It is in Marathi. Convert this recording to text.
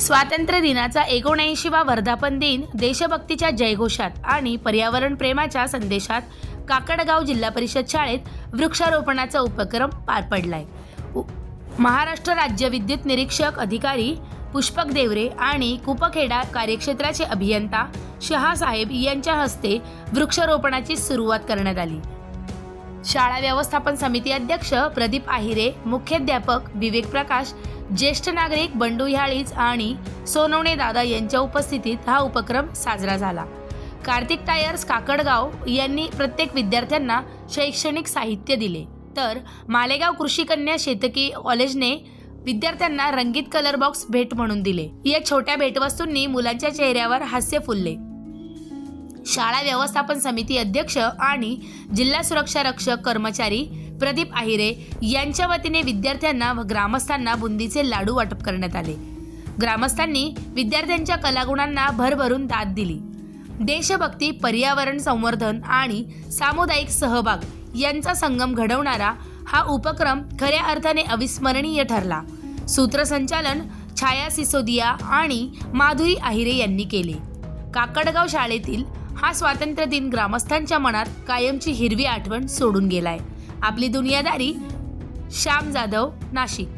स्वातंत्र्य दिनाचा एकोणऐंशीवा वर्धापन दिन देशभक्तीच्या जयघोषात आणि पर्यावरण प्रेमाच्या संदेशात काकडगाव जिल्हा परिषद शाळेत वृक्षारोपणाचा उपक्रम पार पडलाय. उ- महाराष्ट्र राज्य विद्युत निरीक्षक अधिकारी पुष्पक देवरे आणि कुपखेडा कार्यक्षेत्राचे अभियंता शहासाहेब यांच्या हस्ते वृक्षारोपणाची सुरुवात करण्यात आली. शाळा व्यवस्थापन समिती अध्यक्ष प्रदीप आहिरे मुख्याध्यापक विवेक प्रकाश ज्येष्ठ नागरिक बंडू ह्याळीज आणि सोनवणे दादा यांच्या उपस्थितीत हा उपक्रम साजरा झाला. कार्तिक टायर्स काकडगाव यांनी प्रत्येक विद्यार्थ्यांना शैक्षणिक साहित्य दिले. तर मालेगाव कृषी कन्या शेतकी कॉलेजने विद्यार्थ्यांना रंगीत कलर बॉक्स भेट म्हणून दिले. या छोट्या भेटवस्तूंनी मुलांच्या चेहऱ्यावर हास्य फुलले. शाळा व्यवस्थापन समिती अध्यक्ष आणि जिल्हा सुरक्षा रक्षक कर्मचारी प्रदीप आहिरे यांच्या वतीने विद्यार्थ्यांना व ग्रामस्थांना बुंदीचे लाडू वाटप करण्यात आले. ग्रामस्थांनी विद्यार्थ्यांच्या कलागुणांना भरभरून दाद दिली. देशभक्ती पर्यावरण संवर्धन आणि सामुदायिक सहभाग यांचा संगम घडवणारा हा उपक्रम खऱ्या अर्थाने अविस्मरणीय ठरला. सूत्रसंचालन छाया सिसोदिया आणि माधुरी आहिरे यांनी केले. काकडगाव शाळेतील हा स्वातंत्र्य दिन ग्रामस्थांच्या मनात कायमची हिरवी आठवण सोडून गेलाय. आपली दुनियादारी श्याम जाधव नाशिक.